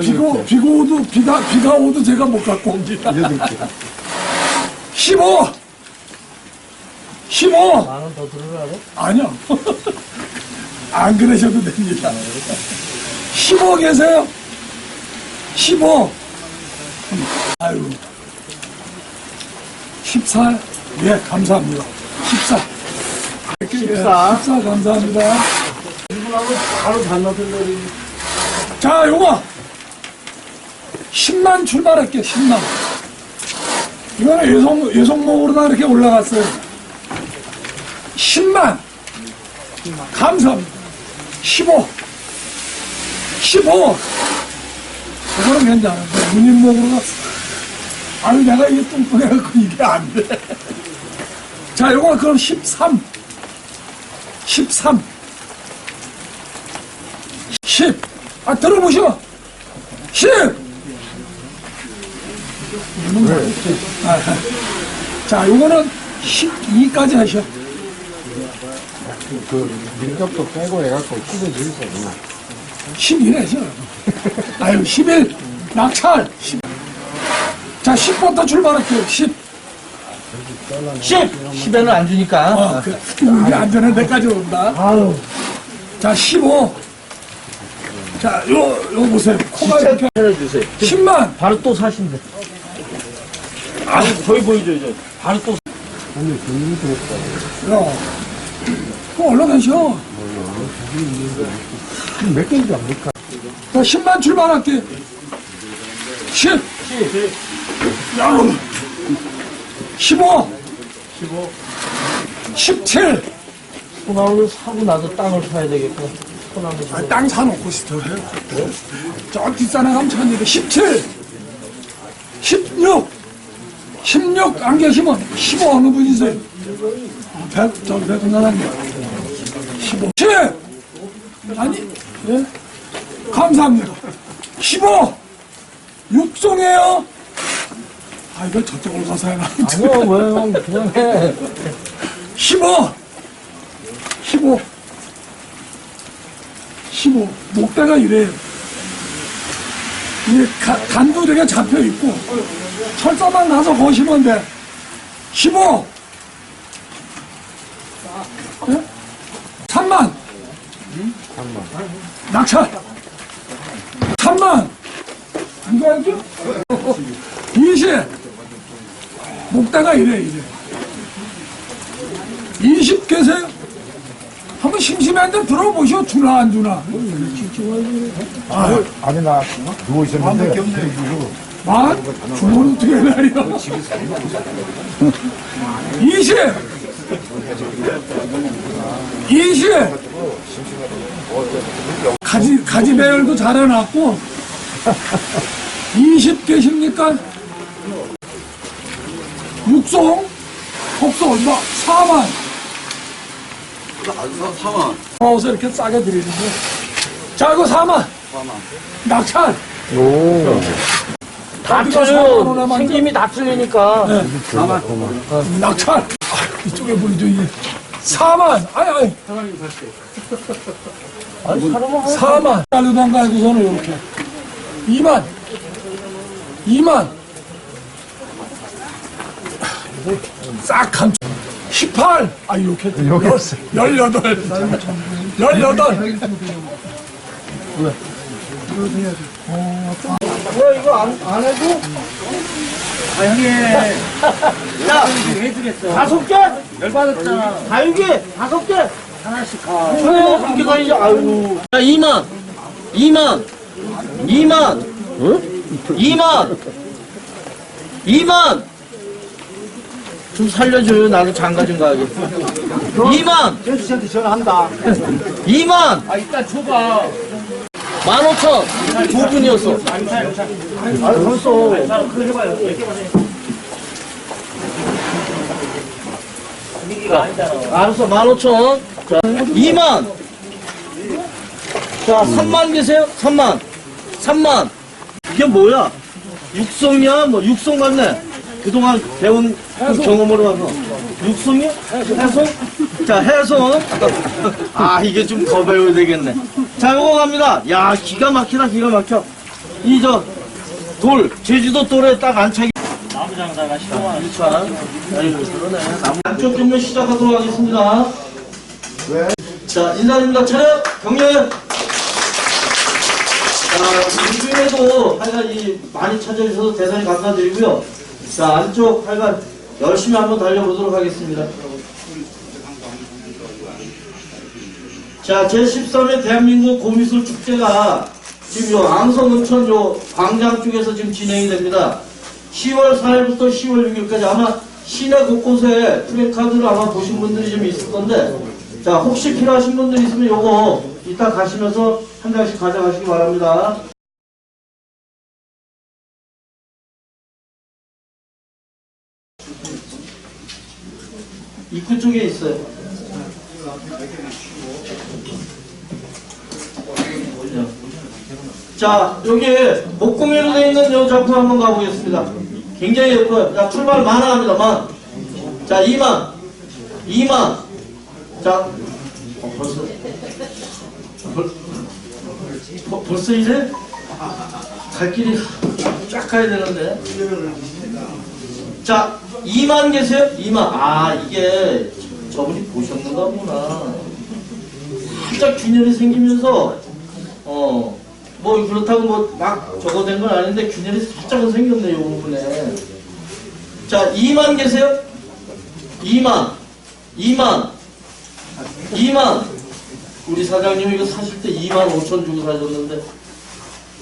비도 아니, 여덟 비가, 개. 비가 오도, 비가, 비가 오도 제가 못 갖고 옵니다. 개. 15! 15! 만 원 더 들으라고? 아니요. 안 그러셔도 됩니다. 15 계세요? 15. 아유. 14. 예, 감사합니다. 14. 14. 14 감사합니다. 이분하고 바로 단너들러리 자, 요거. 10만 출발할게, 10만. 이거는 예성, 예성목으로다 이렇게 올라갔어요. 10만. 감사합니다. 15. 15. 그거는 괜찮은데, 문인목으로 갔어. 아니, 내가 이게 뚱뚱해갖고 이게 안 돼. 자, 요거 그럼 13. 13. 10. 아, 들어보시오. 10. 아, 자, 요거는 12까지 하셔. 그 밀접도 빼고 해갖고 찢어져 있어. 그냥. 11 하셔. 아유, 11. 낙찰. 10. 자, 10부터 출발할게요. 10. 10! 10에는 안 주니까 어, 그, 우리 안전한 데까지 온다. 아유 자, 15. 자, 요, 요 보세요. 코가 이렇게 해주세요 10만. 바로 또 사신대 아니 저희 보이죠 저 바로 또 아니, 돈이 들었다. 야, 그거 올라가셔. 몇 개인지 안 볼까? 자, 10만 출발할게. 10. 10. 야, 15. 15. 17. 소나무를 사고 나서 땅을 사야 되겠고 소나무 아, 땅 사놓고 싶어 해요. 저 뒷산에 가면 천일에 17. 16. 16 안 계시면 15 어느 분이세요? 아, 백, 저 백은사람님. 15. 7. 아니, 예? 감사합니다. 15. 육송이에요. 아, 이거 저쪽으로 가서 해라. 아니요 왜형 그냥 해 15. 15. 15. 목대가 이래요. 이게 가- 간도 되게 잡혀 있고, 철사만 나서 거시면 돼. 15. 예? 3만. 3만. 낙찰. 3만. 이거 알죠? 20. 목대가 이래, 이래. 20 계세요? 한번 심심한데 들어보시오. 주나 안 주나. 아, 아니, 나 누워 있었는데. 만? 주문 어떻게 내려? 20! 20! 가지, 가지 배열도 잘 해놨고, 20 계십니까? 육송? 복소 얼마? 4만. 4만. 나와서 이렇게 싸게 드리는데. 자, 이거 4만. 4만. 낙찰. 다 어디가 틀려 사고나 만져? 생김이 다 틀리니까 낙찰. 아, 이쪽에 보이죠, 이게. 4만. 아니, 아니. 아니 사람은 4만. 달러당 가지고서는 이렇게. 2만. 2만. 싹 감춰. 18. 아, 이렇게. 여기 18. 18. 뭐야 이거 안, 안 해도? 아 형님. 야 다섯 개? 열받았잖아 다육이 다섯 개? 하나씩 가. 그래 그렇게 가야지. 아이고 야 2만. 2만. 2만. 응? 2만. 2만. 좀 살려줘요. 나도 장가 좀 가게 2만. 제주씨한테 전화한다. 2만. 아 이따 줘봐 15,000두 분이었어 아 벌써 알았어 15,000자 2만. 자 3만 계세요? 3만. 3만. 이게 뭐야? 육성이야? 뭐 육성 같네 그동안 배운 그 경험으로 가서 육성이야 해성 자, 해손. 아, 이게 좀 더 배워야 되겠네. 자, 요거 갑니다. 야, 기가 막히다, 기가 막혀. 이, 저, 돌, 제주도 돌에 딱 안착이. 나무 장사가 싫어하는 차. 아이고, 그러네. 나무. 안쪽 좀요 시작하도록 하겠습니다. 왜? 자, 인사드립니다. 차렷, 경례. 자, 이중에도 하여간 이 많이 찾아주셔서 대단히 감사드리고요. 자, 안쪽 하여간 열심히 한번 달려보도록 하겠습니다. 자, 제13회 대한민국 고미술 축제가 지금 요 앙성 은천 요 광장 쪽에서 지금 진행이 됩니다. 10월 4일부터 10월 6일까지 아마 시내 곳곳에 플래카드를 아마 보신 분들이 좀 있을 건데 자, 혹시 필요하신 분들 있으면 요거 이따 가시면서 한 장씩 가져가시기 바랍니다. 입구 쪽에 있어요. 자, 여기 되어 있는 요 작품 한번 가보겠습니다. 굉장히 예뻐요. 자, 출발 만화 합니다, 만. 자, 2만. 2만. 자, 어, 벌써. 벌, 버- 벌써 이제? 갈 길이 쫙 가야 되는데. 자, 2만 계세요? 2만. 아, 이게 저분이 보셨는가 보구나. 살짝 균열이 생기면서, 어, 뭐 그렇다고 뭐 막 저거 된 건 아닌데 균열이 살짝은 생겼네, 요 부분에. 자, 2만 계세요? 2만. 2만. 2만. 우리 사장님 이거 사실 때 2만 5천 주고 사셨는데.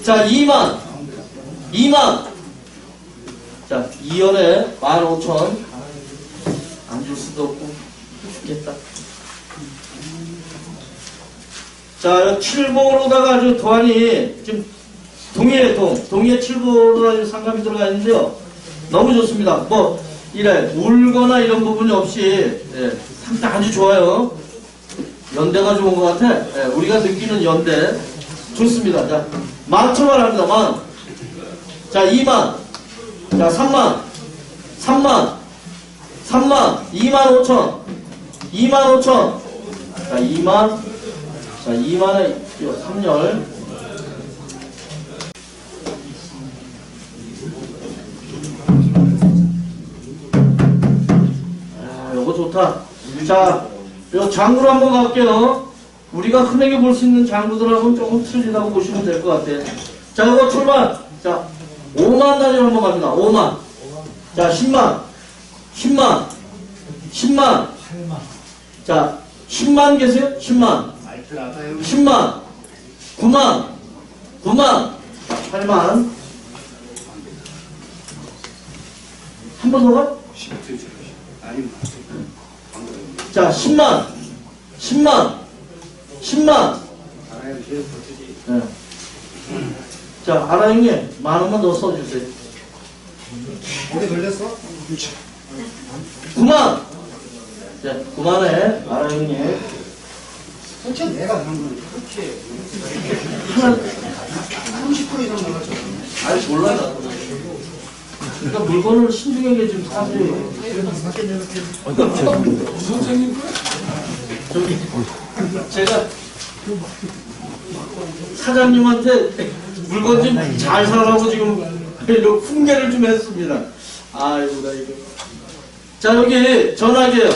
자, 2만. 2만. 자, 2열에 15,000. 안 줄 수도 없고, 죽겠다. 자, 칠보로다가 아주 도안이 지금 동해 동, 동해 칠보로가 상감이 들어가 있는데요. 너무 좋습니다. 뭐, 이래, 울거나 이런 부분이 없이, 예, 상태 아주 좋아요. 연대가 좋은 것 같아. 예, 우리가 느끼는 연대. 좋습니다. 자, 만 출발합니다. 만. 자, 2만. 자, 3만. 3만. 3만. 2만 5천. 2만 5천. 자, 2만. 자, 2만에 3열. 아, 요거 좋다. 자, 요 장구로 한번 갈게요. 우리가 흔하게 볼 수 있는 장구들하고는 조금 틀리다고 보시면 될 것 같아요. 자, 요거 출발. 자, 5만 단위로 한번 갑니다. 5만. 자, 10만. 10만. 10만. 자, 10만 계세요? 10만. 10만, 9만, 9만, 8만. 한 번 더 가? 자, 10만, 10만, 10만. 네. 자, 아라 형님, 만 원만 더 써주세요. 오래 걸렸어? 9만. 자, 9만에 아라 형님. 천천히 내가 하는 거야. 하나, 30% 이상 나갔죠. 아니, 몰라, 나. 그러니까 물건을 신중하게 좀 사세요. 선생님 거야? 저기 제가 사장님한테 물건 좀 잘 사라고 지금 이런 훈계를 좀 했습니다. 아이고 나 이거. 자 여기 전화기요.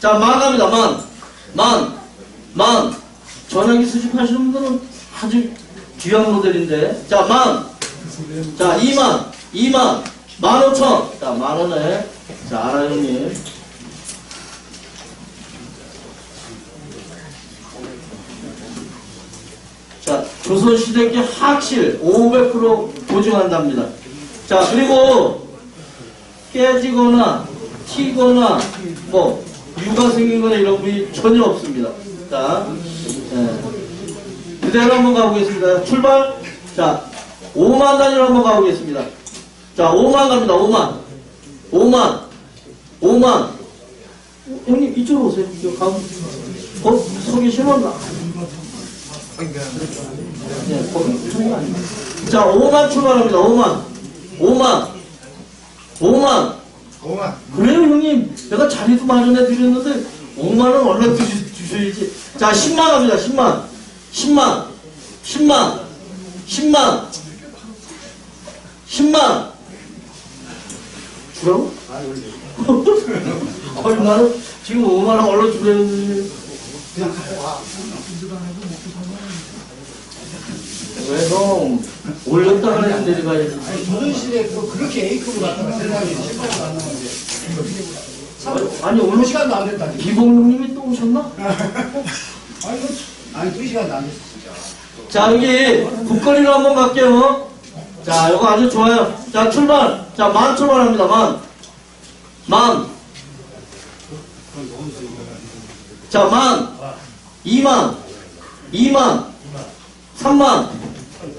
자 만갑니다 만. 만. 만. 전화기 수집하시는 분들은 아주 귀한 모델인데. 자 만. 자 2만. 2만. 만 오천. 자 만원에. 자 아라 형님. 자, 조선시대기 확실 500% 보증한답니다. 자, 그리고 깨지거나 튀거나 뭐 유가 생기거나 이런 부분이 전혀 없습니다. 자, 예. 그대로 한번 가보겠습니다. 출발. 자, 5만 단위로 한번 가보겠습니다. 자, 5만 갑니다. 5만. 5만. 5만. 어, 형님 이쪽으로 오세요. 이쪽 가. 어, 서 계시면 나. 자, 5만 출발합니다. 5만. 5만. 5만. 5만. 그래요, 형님. 내가 자리도 마련해 드렸는데 5만 원 얼른 주시, 주셔야지. 자, 10만 갑니다. 10만. 10만. 10만. 10만. 10만. 주라고? 나는 지금 5만 원 얼른 주려는데. 그냥 갖고 가. 왜 형? 올렸다 그랬는 내려가야지. 아니, 조선시대에 그 그렇게 A급으로 갔다가 세상에 실패를 안 나는데. 아니, 두 오늘 시간도 안 됐다. 지금. 기봉님이 또 오셨나? 아니, 이거, 아니, 두 시간도 안 됐어, 진짜. 자, 여기 국거리로 한번 갈게요. 자, 이거 아주 좋아요. 자, 출발. 자, 만 출발합니다. 만. 만. 자, 만. 2만. 2만. 3만.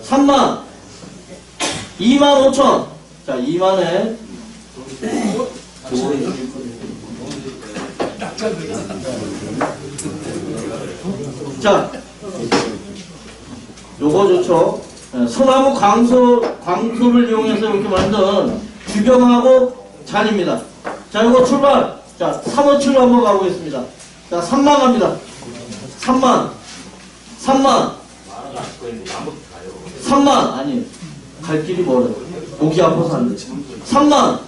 3만. 2만 5천. 자, 2만에. 자, 요거 좋죠. 예, 소나무 광소, 광소를 이용해서 이렇게 만든 규경하고 잔입니다. 자, 요거 출발. 자, 3호출로 한번 가보겠습니다. 자, 3만 갑니다. 3만. 3만. 3만. 아니, 갈 길이 멀어요. 목이 아파서 안 돼. 3만.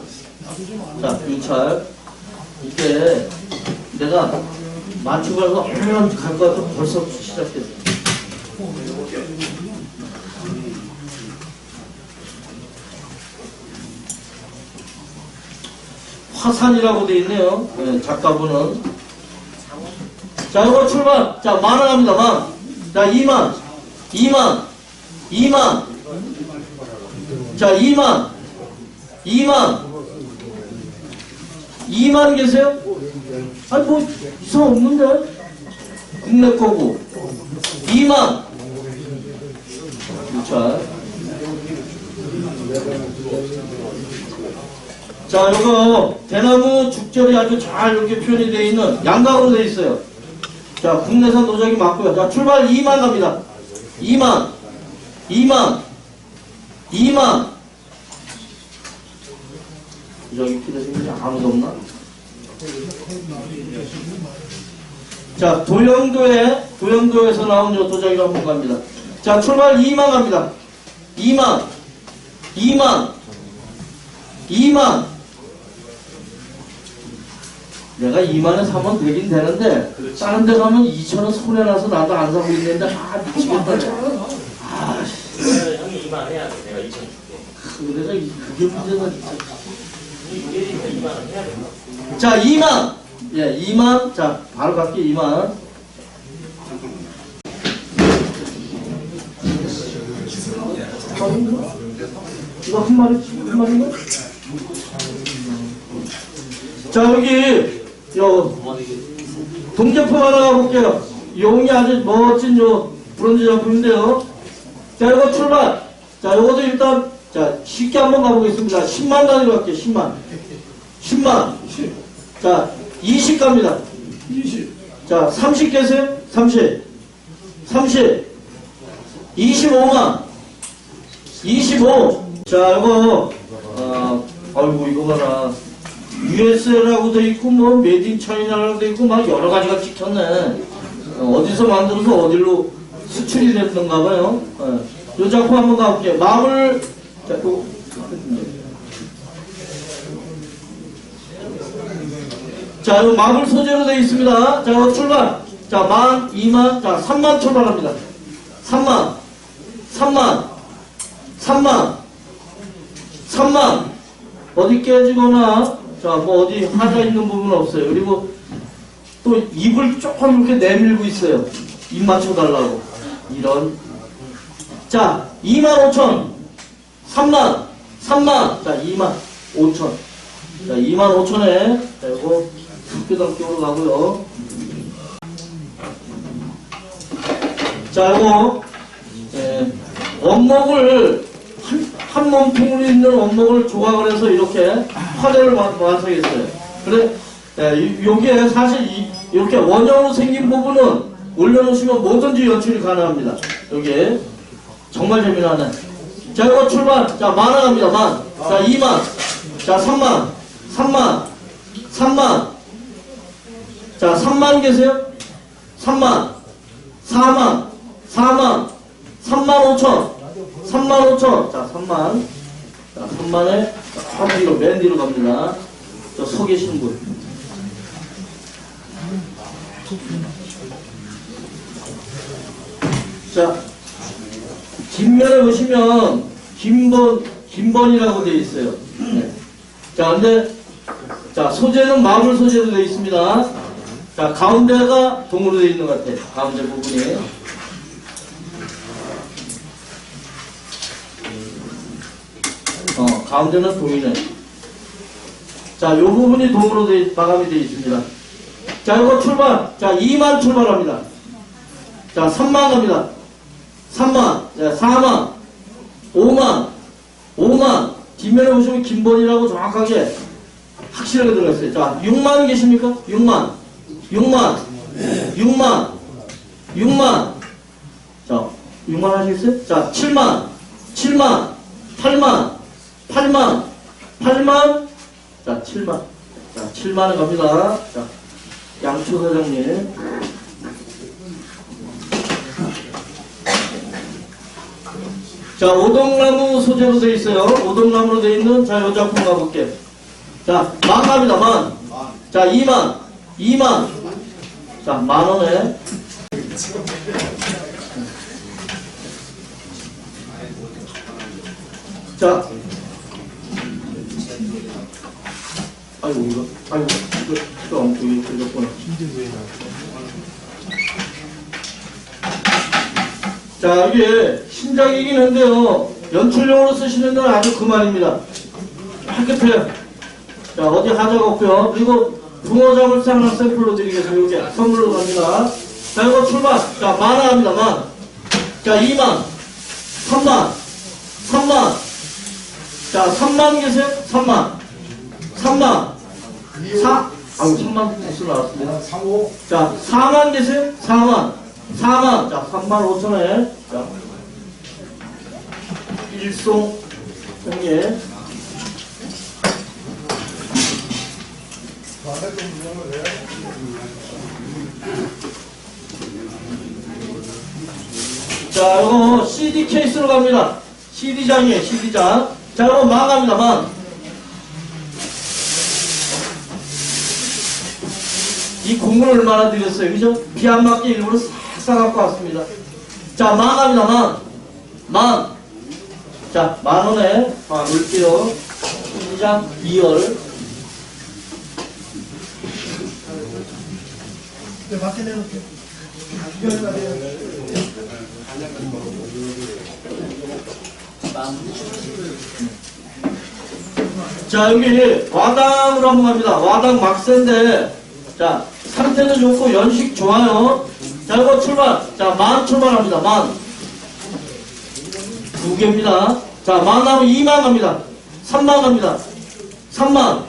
자, 윤찰. 이때 내가 맞추고 가서 얼마나 갈것 같아 벌써 시작됐어. 화산이라고 돼 있네요. 네, 작가분은. 자, 이거 출발. 자, 만원 갑니다, 만. 자, 2만. 2만. 2만. 자, 2만. 2만. 2만 계세요? 아니, 뭐, 이상 없는데? 국내 거고. 2만. 자. 자, 요거 대나무 죽절이 아주 잘 이렇게 표현이 되어 있는 양각으로 되어 있어요. 자, 국내산 도자기 맞고요. 자, 출발 2만 갑니다. 2만, 2만, 2만. 도자기 필요하신 분 아무도 없나? 자, 도영도에, 도영도에서 나온 요 도자기가 한번 갑니다. 자, 출발 2만 갑니다. 2만, 2만, 2만. 내가 2만원 사면 되긴 되는데, 다른 데 가면 2천원 손해나서 나도 안 사고 있는데, 아, 미치겠다. 아, 씨. 형이 2만 해야 돼. 내가 2천 줄게. 그래서 이- 그게 문제다, 진짜. 이게 2만 원 해야 돼. 자, 2만. 예, 2만. 자, 바로 갈게, 2만. 이거 한 마리, 한 마리인가? 자, 여기, 요, 동제품 하나 가볼게요. 용이 아주 멋진 요 브론즈 작품인데요. 자, 이거 출발. 자, 요것도 일단, 자, 쉽게 한번 가보겠습니다. 10만 단위로 갈게요, 10만. 10만. 자, 20 갑니다. 20. 자, 30 계세요? 30. 30. 25만. 25. 자, 이거, 어, 아이고, 이거 봐라. US라고 돼 있고, 뭐, 메드 인 차이나라고 돼 있고, 막 여러 가지가 찍혔네. 어, 어디서 만들어서 어디로 수출이 됐던가 봐요. 어. 요 작품 한번 가볼게요. 마물, 자, 요, 자, 이거 마블 소재로 되어 있습니다. 자, 출발. 자, 만, 이만, 자, 3만 출발합니다. 3만, 3만, 3만, 3만. 어디 깨지거나, 자, 뭐 어디 하자 있는 부분 없어요. 그리고 또 입을 조금 이렇게 내밀고 있어요. 입 맞춰달라고. 이런. 자, 2만 5천. 3만, 3만. 자, 2만 5천. 자, 2만 5천에, 자, 이거 학교답게 올라가고요. 자, 이거, 예, 원목을, 한, 한 몸통으로 있는 원목을 조각을 해서 이렇게 화대를 완- 완성했어요. 그래, 예, 이- 여기에 사실 이, 이렇게 원형으로 생긴 부분은 올려놓으시면 뭐든지 연출이 가능합니다. 여기에. 정말 재미나네. 자, 이거 출발. 자, 만화 갑니다, 만. 자, 2만. 자, 3만. 3만. 3만. 자, 자, 3만 계세요? 3만, 4만, 4만, 3만 5천, 3만 5천. 자, 3만. 자, 3만에 저 뒤로, 맨 뒤로 갑니다. 저 서 계시는 분. 자, 뒷면에 보시면 김번 김번이라고 되어 있어요. 네. 자, 근데 자 소재는 마물 소재로 되어 있습니다. 자, 가운데가 동으로 되어 있는 것 같아요. 가운데 부분이. 어, 가운데는 동이네. 자, 요 부분이 동으로 돼, 마감이 되어 있습니다. 자, 이거 출발. 자, 2만 출발합니다. 자, 3만 갑니다. 3만, 자, 4만, 5만, 5만. 뒷면에 보시면 김번이라고 정확하게 확실하게 들어갔어요. 자, 6만 계십니까? 6만, 6만, 6만, 6만. 자, 6만 하시겠어요? 자, 7만, 7만, 8만, 8만, 8만. 자, 7만. 자, 7만에 갑니다. 자, 양초 사장님. 자, 오동나무 소재로 되어 있어요. 오동나무로 되어 있는, 자, 요 작품 가볼게. 자, 만 갑니다, 만. 자, 2만, 2만. 자, 만 원에. 자. 아이고, 이거, 아이고, 이거, 이거 이거 들렸구나. 자, 이게 신작이긴 한데요. 연출용으로 쓰시는 건 아주 그만입니다. 깨끗해요. 자, 어디 하자가 없고요. 그리고 붕어 잡을 쌍한 샘플로 드리겠습니다. 이렇게 선물로 갑니다. 자, 이거 출발. 자, 만화 합니다, 만. 자, 2만, 3만, 3만. 자, 3만 계세요? 3만. 3만. 4. 아유, 3만 무슨 나왔습니다. 3호 자, 4만 계세요? 4만. 4만. 자, 3만 5천에. 자, 일송 형님. 자, 이거 CD 케이스로 갑니다. CD장이에요, CD장. 자, 이거 만 갑니다, 만. 이 공을 얼마나 드렸어요, 그죠? 비 안 맞게 일부러 싹싹 갖고 왔습니다. 자, 만 갑니다, 만. 만. 자, 만 원에 아, 넣을게요. CD장 2열. 네, 밖에 내놓을게요. 자, 여기 와당으로 한번 갑니다. 와당 막센데, 자, 상태는 좋고 연식 좋아요. 자, 이거 출발. 자, 만 출발합니다. 만. 두 개입니다. 자, 만 하면 2만 갑니다. 3만 갑니다. 3만.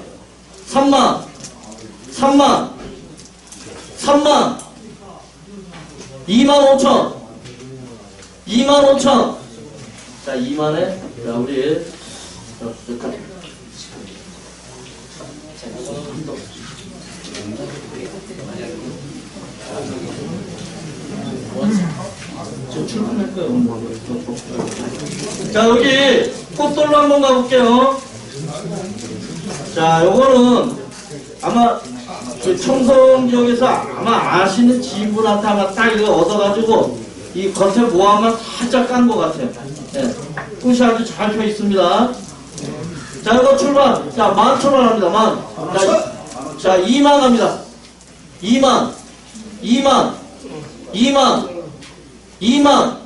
3만. 3만. 3만. 2만 5천. 2만 5천. 자, 2만에, 자, 우리, 자. 저 출근할 거예요. 자, 여기 꽃돌로 한번 가볼게요. 자, 요거는 아마 그 청송 지역에서 아마 아시는 지인분한테 아마 딱 이거 얻어가지고 이 겉에 모양만 살짝 깐 것 같아요. 예. 꽃이 아주 잘 펴 있습니다. 자, 이거 출발. 자, 만 출발합니다. 만. 자, 이- 자 2만 갑니다. 2만. 2만. 2만. 2만.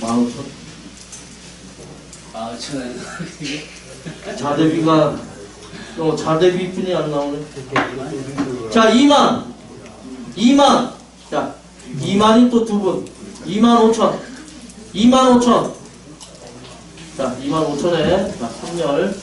15,000. 아, 저는 자대비가 어, 자대비 뿐이 안 나오네. 자, 2만. 2만. 자, 2만이 또 두 분. 2만 5천. 2만 5천. 자, 2만 5천에 자, 3열.